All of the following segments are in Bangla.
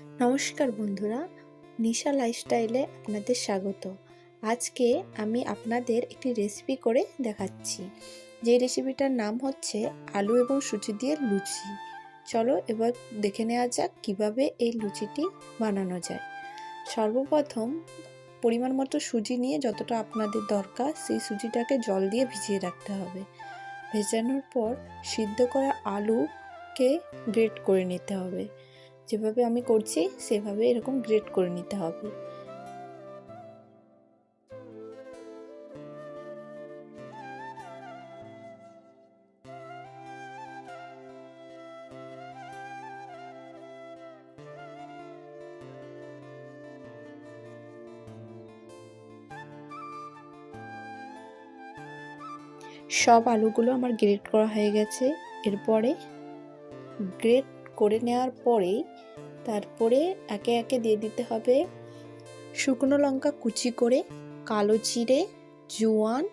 নমস্কার বন্ধুরা, নিশা লাইফস্টাইলে আপনাদের স্বাগত। আজকে আমি আপনাদের একটি রেসিপি করে দেখাচ্ছি। যে রেসিপিটার নাম হচ্ছে আলু এবং সুজি দিয়ে লুচি। চলো এবার দেখে নেওয়া যাক কীভাবে এই লুচিটি বানানো যায়। সর্বপ্রথম পরিমাণ মতো সুজি নিয়ে যতটা আপনাদের দরকার, সেই সুজিটাকে জল দিয়ে ভিজিয়ে রাখতে হবে। ভেজানোর পর সিদ্ধ করা আলুকে গ্রেট করে নিতে হবে। যেভাবে আমি করছি, সেভাবে এরকম গ্রেট করে নিতে হবে। সব আলুগুলো আমার গ্রেট করা হয়ে গেছে। এরপরে গ্রেট করে নেওয়ার পরেই তারপরে একে একে দিয়ে দিতে হবে শুকনো লঙ্কা কুচি করে, কালো জিরে, জোয়ান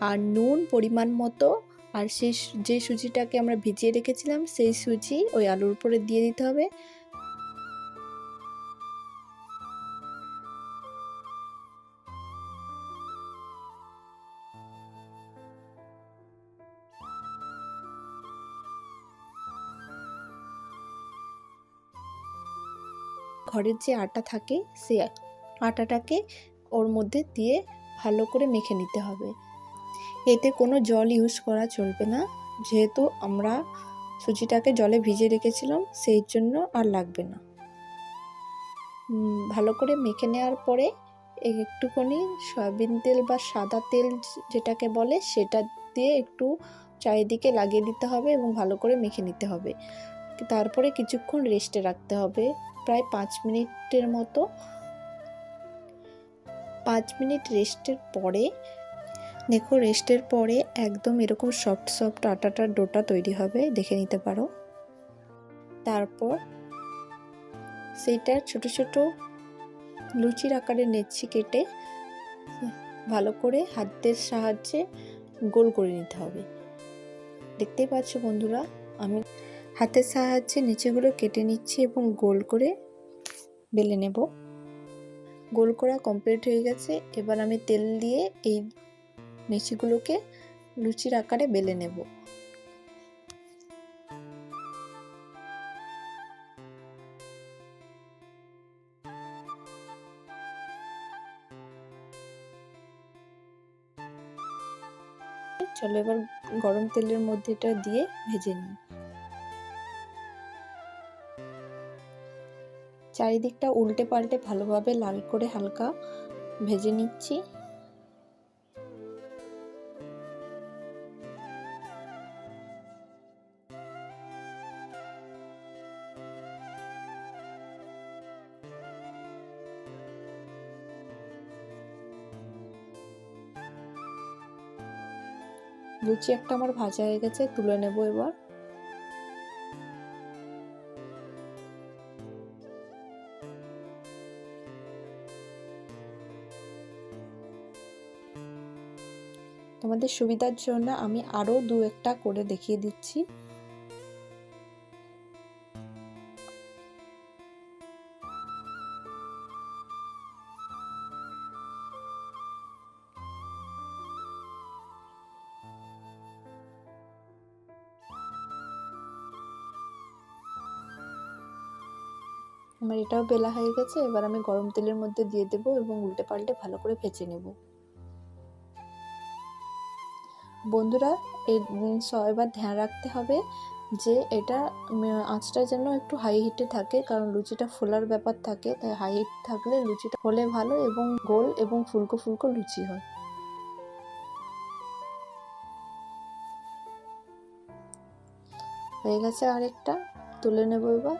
আর নুন পরিমাণ মতো। আর সেই যে সুজিটাকে আমরা ভিজিয়ে রেখেছিলাম, সেই সুজি ওই আলুর উপরে দিয়ে দিতে হবে। ঘরের যে আটা থাকে, সে আটাটাকে ওর মধ্যে দিয়ে ভালো করে মেখে নিতে হবে। এতে কোনো জল ইউজ করা চলবে না। যেহেতু আমরা সুজিটাকে জলে ভিজে রেখেছিলাম, সেই জন্য আর লাগবে না। ভালো করে মেখে নেওয়ার পরে একটুখানি সয়াবিন তেল বা সাদা তেল যেটাকে বলে, সেটা দিয়ে একটু চারিদিকে লাগিয়ে দিতে হবে এবং ভালো করে মেখে নিতে হবে। তারপরে কিছুক্ষণ রেস্টে রাখতে হবে। প্রায় পাঁচ মিনিটের মতো। পাঁচ মিনিট রেস্টের পরে, দেখো রেস্টের পরে একদম এরকম সফট সফট আটাটার ডোটা তৈরি হবে, দেখে নিতে পারো। তারপর সেইটার ছোট ছোট লুচির আকারে নেচ্ছি কেটে ভালো করে হাতের সাহায্যে গোল করে নিতে হবে। দেখতেই পাচ্ছ বন্ধুরা, আমি হাতের সাহায্যে নিচেগুলো কেটে নিচ্ছি এবং গোল করে বেলে নেব। গোল করা কমপ্লিট হয়ে গেছে। এবার আমি তেল দিয়ে এই নিচিগুলোকে লুচির আকারে বেলে নেব। চলো এবার গরম তেলের মধ্যে এটা দিয়ে ভেজে নিই। চারিদিকটা উল্টে পাল্টে ভালোভাবে লাল করে হালকা ভেজে নিচ্ছি। লুচি একটা আমার ভাজা হয়ে গেছে, তুলে নেব এবার। তোমাদের সুবিধার জন্য আমি আরও দু একটা করে দেখিয়ে দিচ্ছি। আমার এটাও বেলা হয়ে গেছে, এবার আমি গরম তেলের মধ্যে দিয়ে দেবো এবং উল্টে পাল্টে ভালো করে ভেজে নেব। বন্ধুরা এবার ধ্যান রাখতে হবে যে এটা আঁচটা যেন একটু হাই হিটে থাকে, কারণ লুচিটা ফোলার ব্যাপার থাকে, তাই হাই হিট থাকলে লুচিটা হলে ভালো এবং গোল এবং ফুলকো ফুলকো লুচি হয়। হয়ে গেছে আরেকটা, তুলে নেব এবার।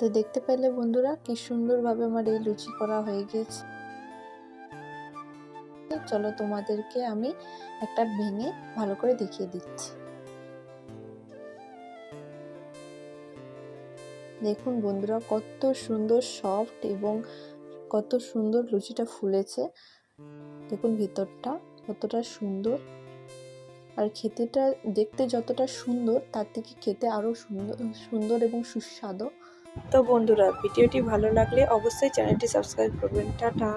তো দেখতে পেলে বন্ধুরা কি সুন্দরভাবে আমার এই লুচি করা হয়ে গেছে চলো তোমাদেরকে আমি একটা ভেঙে ভালো করে দেখিয়ে দিচ্ছি। দেখুন বন্ধুরা কত সুন্দর সফট এবং কত সুন্দর লুচিটা ফুলেছে। দেখুন ভিতরটা কতটা সুন্দর। আর খেতেটা দেখতে যতটা সুন্দর, তার থেকে খেতে আরও সুন্দর সুন্দর এবং সুস্বাদু। তো বন্ধুরা ভিডিওটি ভালো লাগলে অবশ্যই চ্যানেলটি সাবস্ক্রাইব করবেন। টাটা।